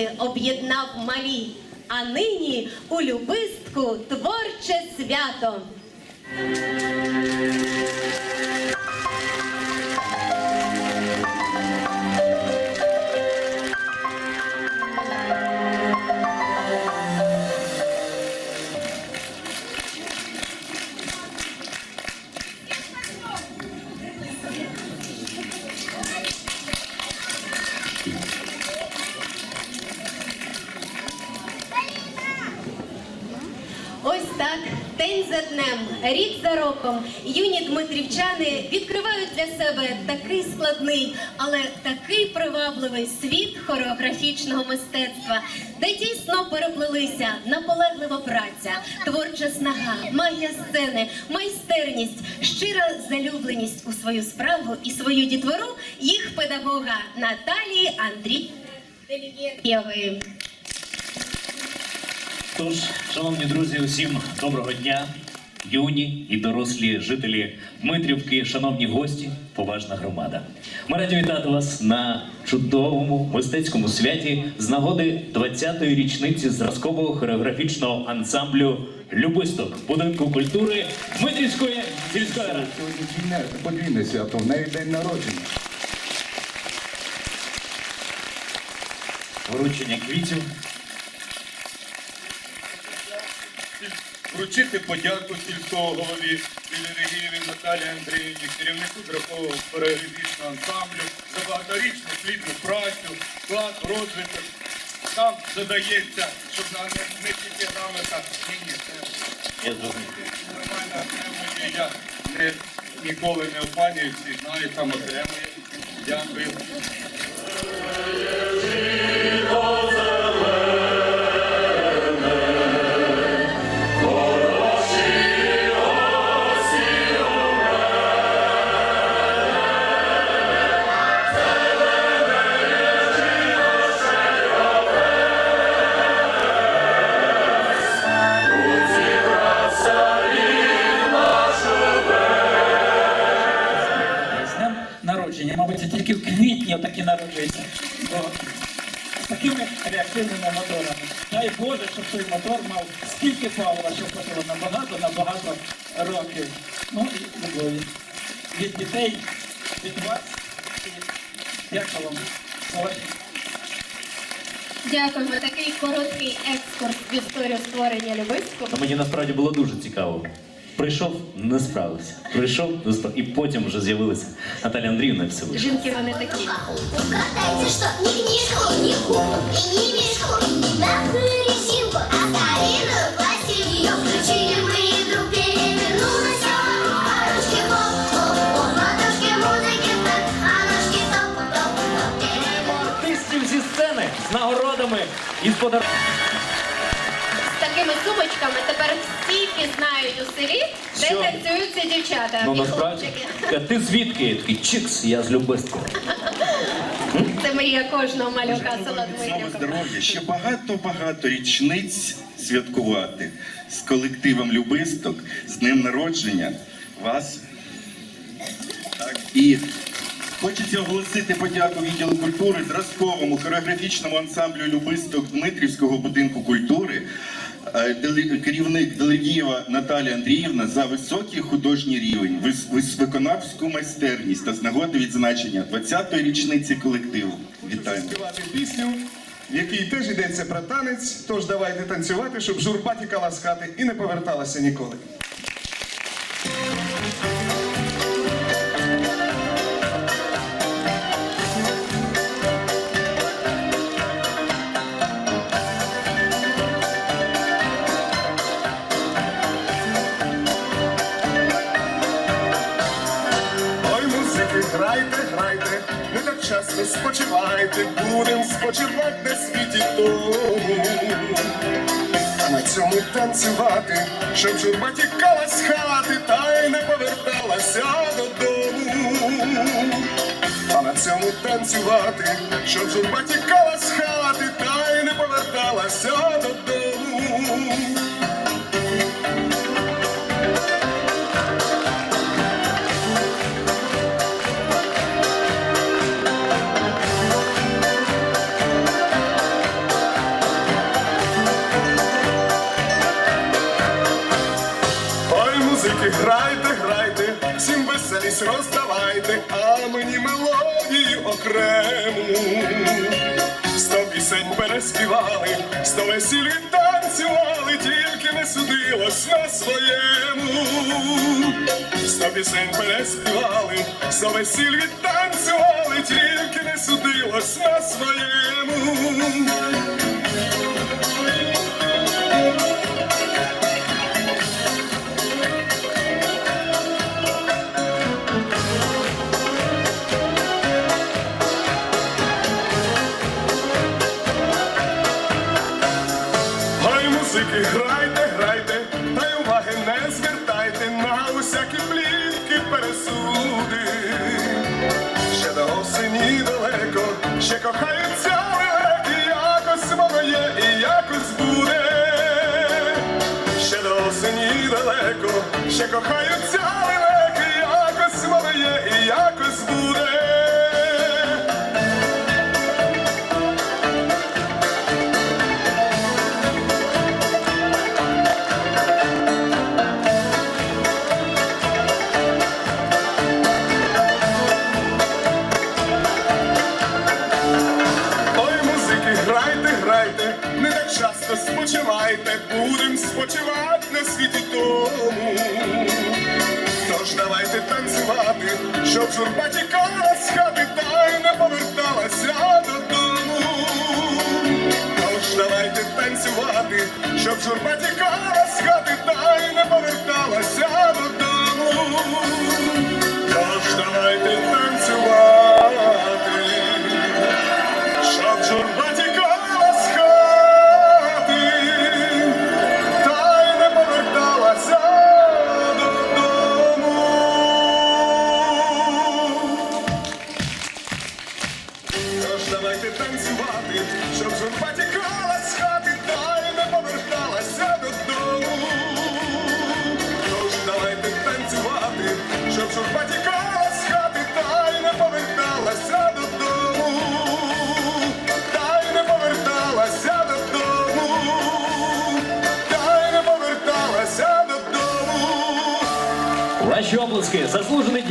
громади об'єднав малі, а нині у любистку творче свято. Юні відкривають для себе такий складний, але такий привабливий світ хореографічного мистецтва, де тісно переплелися наполеглива праця, творча снага, магія сцени, майстерність, щира залюбленість у свою справу і свою дітвору їх педагога Наталії Андрій Делівєєвої. Тож, шановні друзі, усім доброго дня, юні і дорослі жителі Дмитрівки, шановні гості, поважна громада. Ми раді вітати вас на чудовому мистецькому святі з нагоди 20-ї річниці зразкового хореографічного ансамблю Любисток будинку культури Дмитрівської сільської ради. Сьогодні подвійне, свято, в неї день народження. Вручення квітів. Вручити подяку сільського голові Білерегієві Наталії Андріївні, керівнику драхового хореографічного ансамблю за багаторічну плідну працю, вклад, розвиток. Там задається, щоб на не, тільки грамота. Ні, ні, це нормально окремої. Я не, ніколи не обманюю, всі знають, там окремої. Дякую. Тільки в квітні отакі народжуються. З такими реактивними моторами. Дай Боже, щоб той мотор мав стільки палива, щоб хватило на багато, на багато років. Ну і любові. Від дітей, від вас. І дякую вам за Дякуємо. Такий короткий екскурс в історію створення Любицького. Мені насправді було дуже цікаво. Прийшов, не справився. Прийшов, не справився. І потім вже з'явилася Наталя Андріївна і все вийшло. Жінки вони такі. Угадайте, что ни книжку, ни куклу и ни мишку, ни мягкую резинку, а пластик ее включили мы и вдруг перевернулась а ручки хоп-хоп, ладошки музыки так, а ножки топ-топ-топ. артистів зі сцени з нагородами і з подарунками. З такими сумочками тепер всі пізнають у селі, де Що? танцюються дівчата. Ну і насправді, хлопчики. а ти звідки? Я такий чикс, я з Любистка. Це мрія кожного малюка села Міцного Дмитрівка. здоров'я, ще багато-багато річниць святкувати з колективом Любисток, з днем народження вас. Так, і хочеться оголосити подяку відділу культури зразковому хореографічному ансамблю Любисток Дмитрівського будинку культури. Е, Керівник Делегієва Наталія Андріївна за високий художній рівень, виконавську майстерність та з нагоди відзначення 20-ї річниці колективу. Вітаємо! пісню, в якій теж йдеться про танець. Тож давайте танцювати, щоб журба тікала з хати і не поверталася ніколи. Будем спочивати на світі тому. На цьому танцювати, щоб журба тікала з хати, та й не поверталася додому. А на цьому танцювати, щоб журба тікала з хати, та й не поверталася Десь роздавайте, а мені мелодію окрему. Сто пісень переспівали, сто весіль танцювали, тільки не судилось на своєму. Сто пісень переспівали, сто весіль відтанцювали, тільки не судилось на своєму. Because спочивайте, будем спочивати на світі тому. Тож давайте танцювати, щоб журба тікала з хати та й не поверталася додому. Тож давайте танцювати, щоб журба тікала з хати.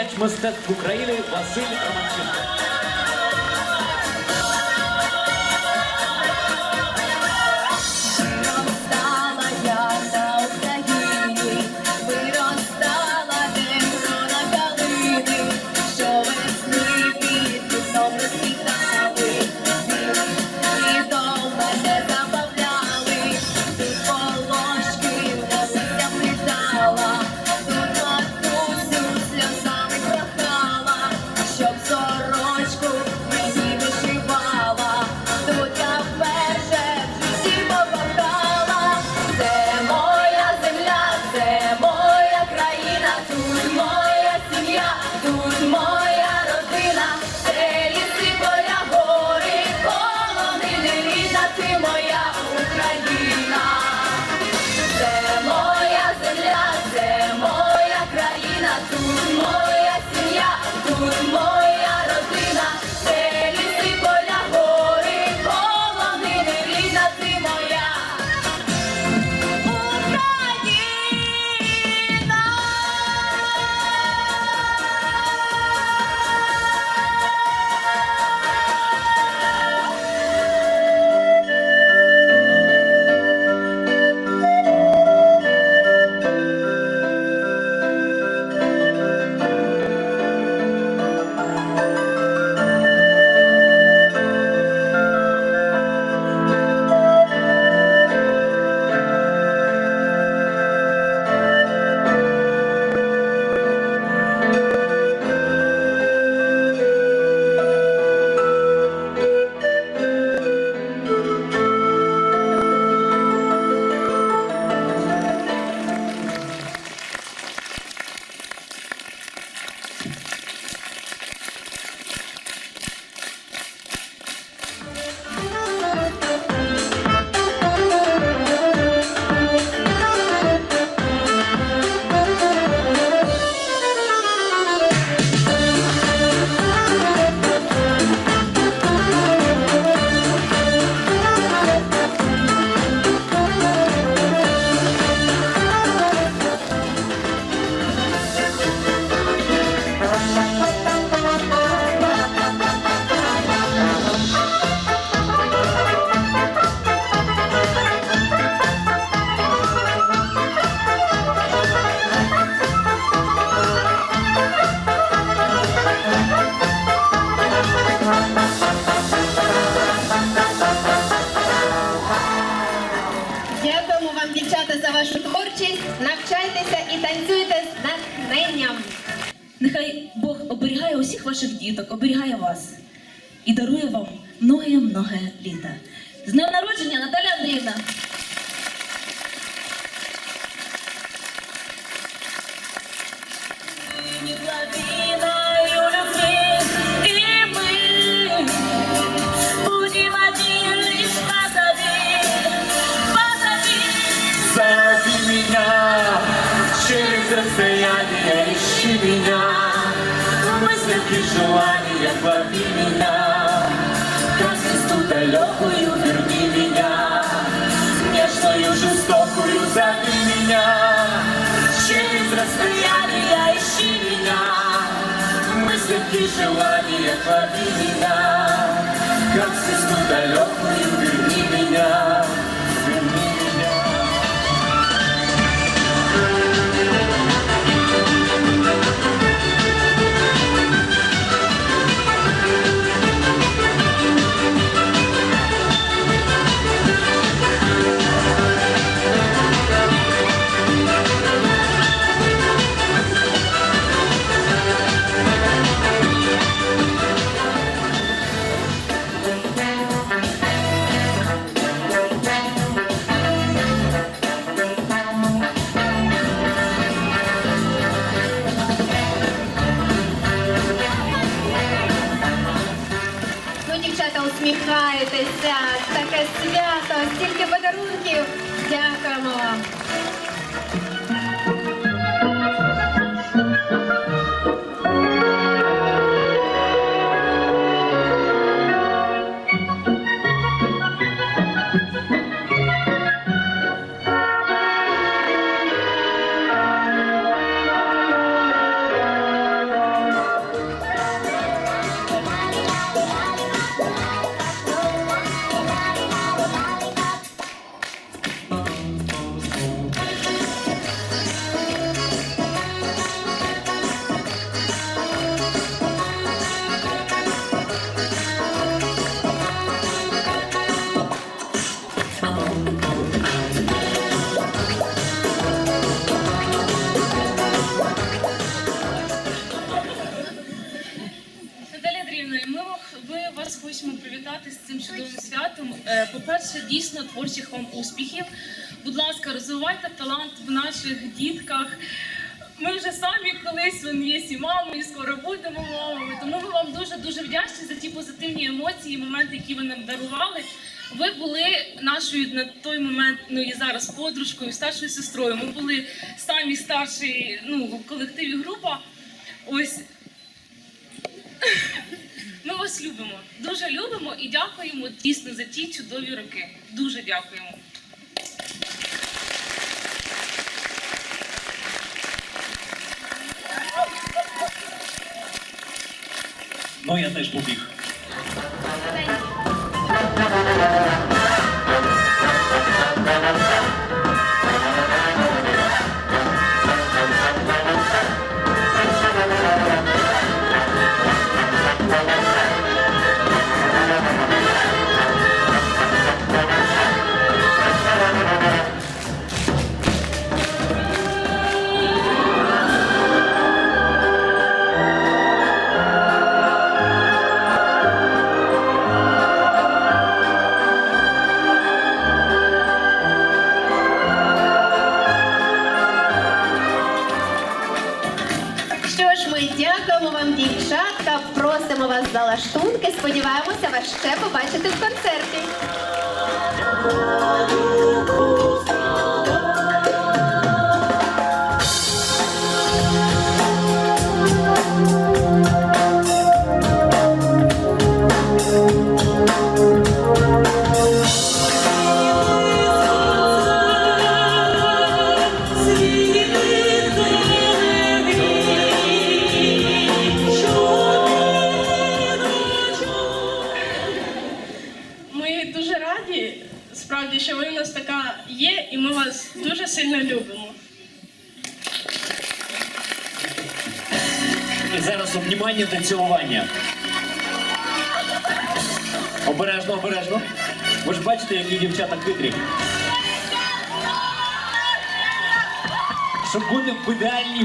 діяч України Василь Романченко. Бог оберігає усіх ваших діток, оберігає вас і дарує вам многе-многе літа. З днем народження, Наталя Андріївна! Лови меня звезду далекую верни меня Нежную, жестокую зови меня Через расстояние ищи меня мысли и желания хвати меня Как звезду далекую верни подарунків. Привітати з цим чудовим святом. Е, По-перше, дійсно творчих вам успіхів. Будь ласка, розвивайте талант в наших дітках. Ми вже самі колись вон є і мамою, і скоро будемо мамами. Тому ми вам дуже дуже вдячні за ті позитивні емоції, моменти, які ви нам дарували. Ви були нашою на той момент, ну і зараз подружкою, старшою сестрою. Ми були самі старші ну, в колективі група. Ось ми вас любимо, дуже любимо і дякуємо дійсно за ті чудові роки. Дуже дякуємо. Ну я теж побіг.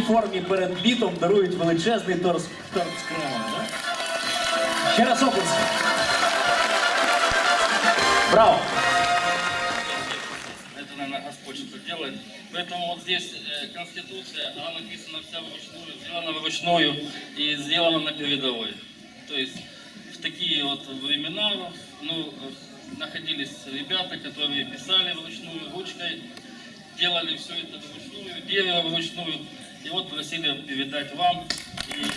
Формі перед літом, дарують величезний торт, з. Да? Ще раз оплески. Браво! Это, наверное, Господь делает. Поэтому вот здесь э, Конституция, она написана вся вручную, сделана вручную и сделана на передовой. То есть в такие вот времена ну, находились ребята, которые писали вручную, ручкой, делали все это вручную, дерево вручную. И вот просили передать вам. И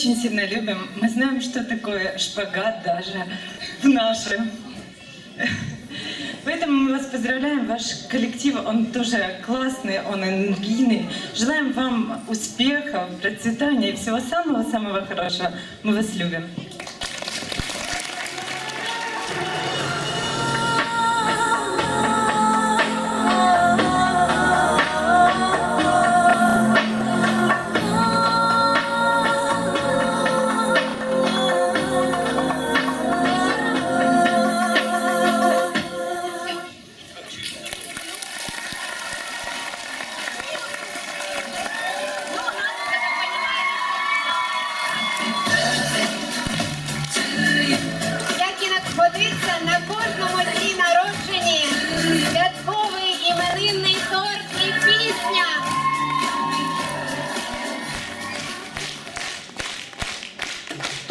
очень сильно любим. Мы знаем, что такое шпагат даже в нашем. Поэтому мы вас поздравляем. Ваш коллектив, он тоже классный, он энергийный. Желаем вам успехов, процветания и всего самого-самого хорошего. Мы вас любим.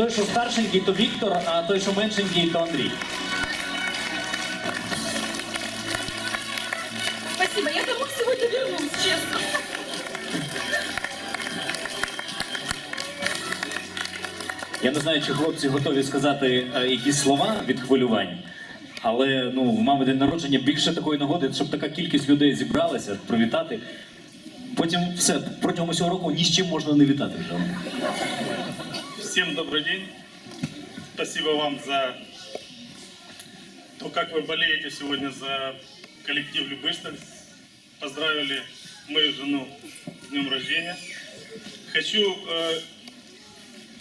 Той, що старшенький, то Віктор, а той, що меншенький, то Андрій. Спасибо, я домой сегодня вернусь, честно. Я не знаю, чи хлопці готові сказати е, якісь слова від хвилювань. Але ну, в мами день народження більше такої нагоди, щоб така кількість людей зібралася, привітати. Потім все, протягом усього року ні з чим можна не вітати вже. Всем добрый день. Спасибо вам за то, как вы болеете сегодня за коллектив Любысталь. Поздравили мою жену с днем рождения. Хочу э,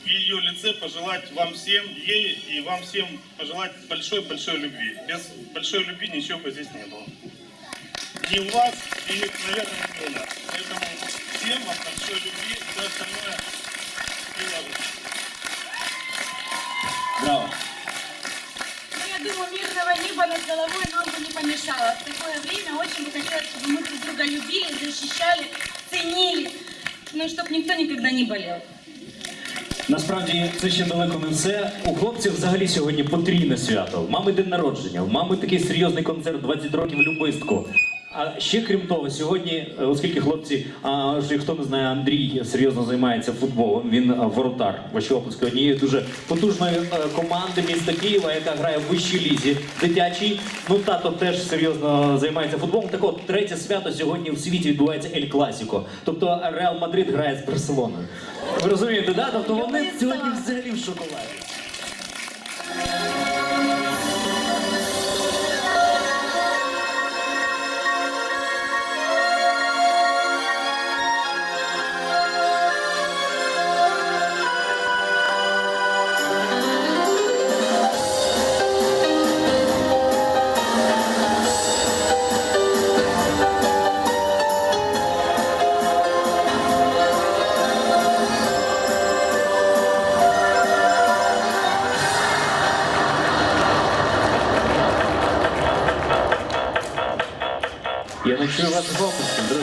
в ее лице пожелать вам всем, ей и вам всем пожелать большой-большой любви. Без большой любви ничего бы здесь не было. Ни у вас и, наверное, не у нас. Поэтому всем вам большой любви, все остальное Браво! Ну, Я думаю, мирного неба над головой нам бы не помешало. В такое время очень бы хотелось, чтобы мы друг друга любили, защищали, ценили. Ну, чтобы никто никогда не болел. Насправді це ще далеко не все. У хлопців взагалі сьогодні потрійне свято. У Мами день народження, у мами такий серйозний концерт 20 років любистку. А ще крім того, сьогодні, е, оскільки хлопці, а хто не знає, Андрій серйозно займається футболом. Він е, воротар ваші оплески однієї дуже потужної е, команди міста Києва, яка грає в вищій лізі дитячій. Ну тато теж серйозно займається футболом. Так от третє свято сьогодні в світі відбувається Ель Класіко. Тобто Реал Мадрид грає з Барселоною. Ви розумієте, да? Тобто вони сьогодні взагалі в шоколаді.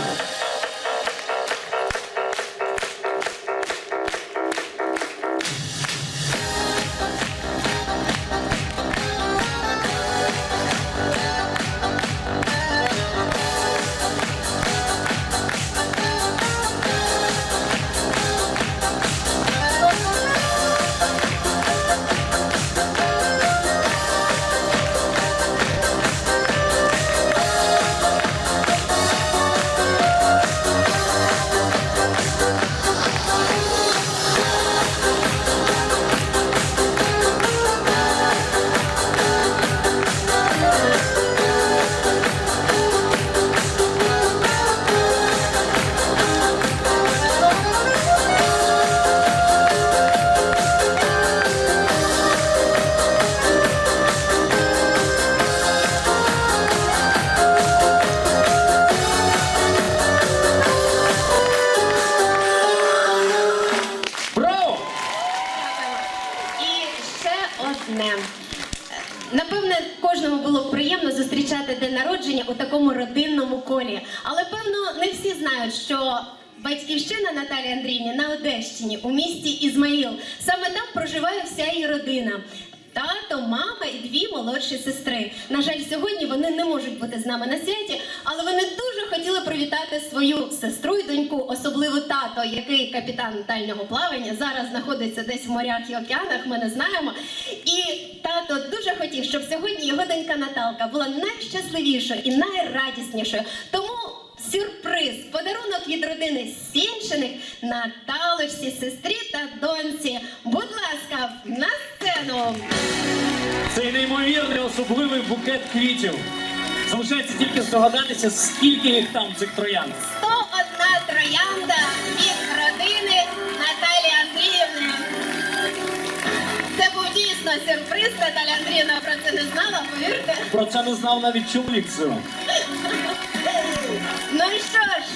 Я капітан плавання, зараз знаходиться десь в морях і океанах. Ми не знаємо. І тато дуже хотів, щоб сьогодні його донька Наталка була найщасливішою і найрадіснішою. Тому сюрприз, подарунок від родини Сінчиних Наталочці, сестрі та доньці. Будь ласка, на сцену. Цей неймовірний особливий букет квітів. Залишається тільки здогадатися, скільки їх там цих троянд. Сюрприз. Наталя Андріївна про це не знала, повірте. Про це не знав навіть чоловік цього. Ну і що ж,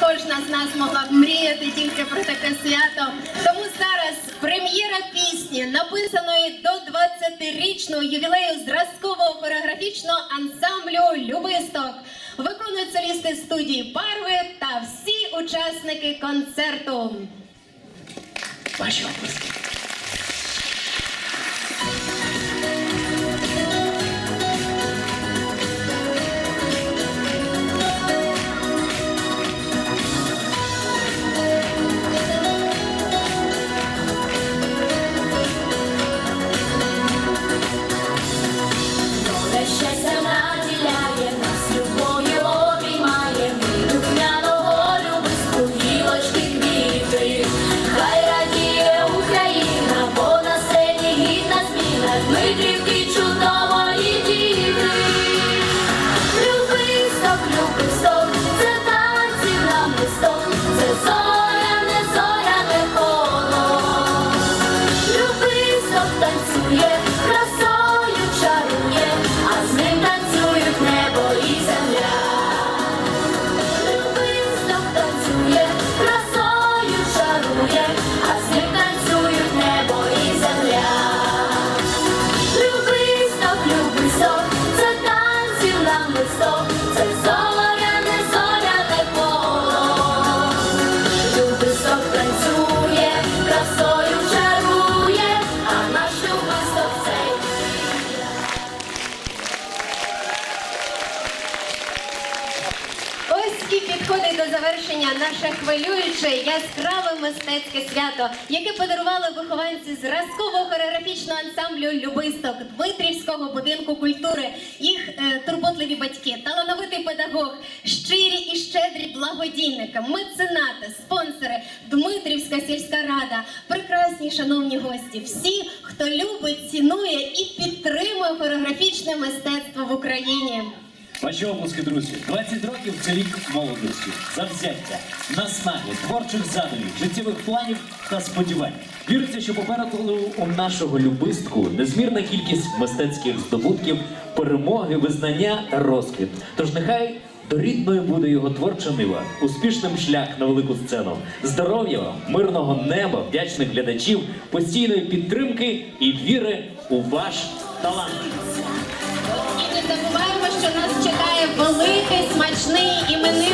кожна з нас могла б мріяти тільки про таке свято. Тому зараз прем'єра пісні, написаної до 20-річного ювілею зразкового хореографічного ансамблю Любисток. Виконують солісти студії Барви та всі учасники концерту. Ваші оплески. Хвилююче яскраве мистецьке свято, яке подарували вихованці зразкового хореографічного ансамблю Любисток Дмитрівського будинку культури, їх е, турботливі батьки, талановитий педагог, щирі і щедрі благодійники, меценати, спонсори, Дмитрівська сільська рада, прекрасні шановні гості, всі, хто любить, цінує і підтримує хореографічне мистецтво в Україні. Ваші обласки, друзі. 20 років це вік молодості, завзяття, наснаги, творчих задумів, життєвих планів та сподівань. Віриться, що попереду у нашого любистку незмірна кількість мистецьких здобутків, перемоги, визнання, розквіт. Тож нехай до рідної буде його творча нива, успішним шлях на велику сцену, здоров'я вам, мирного неба, вдячних глядачів, постійної підтримки і віри у ваш талант. Забуваємо, що нас чекає великий смачний. Усіх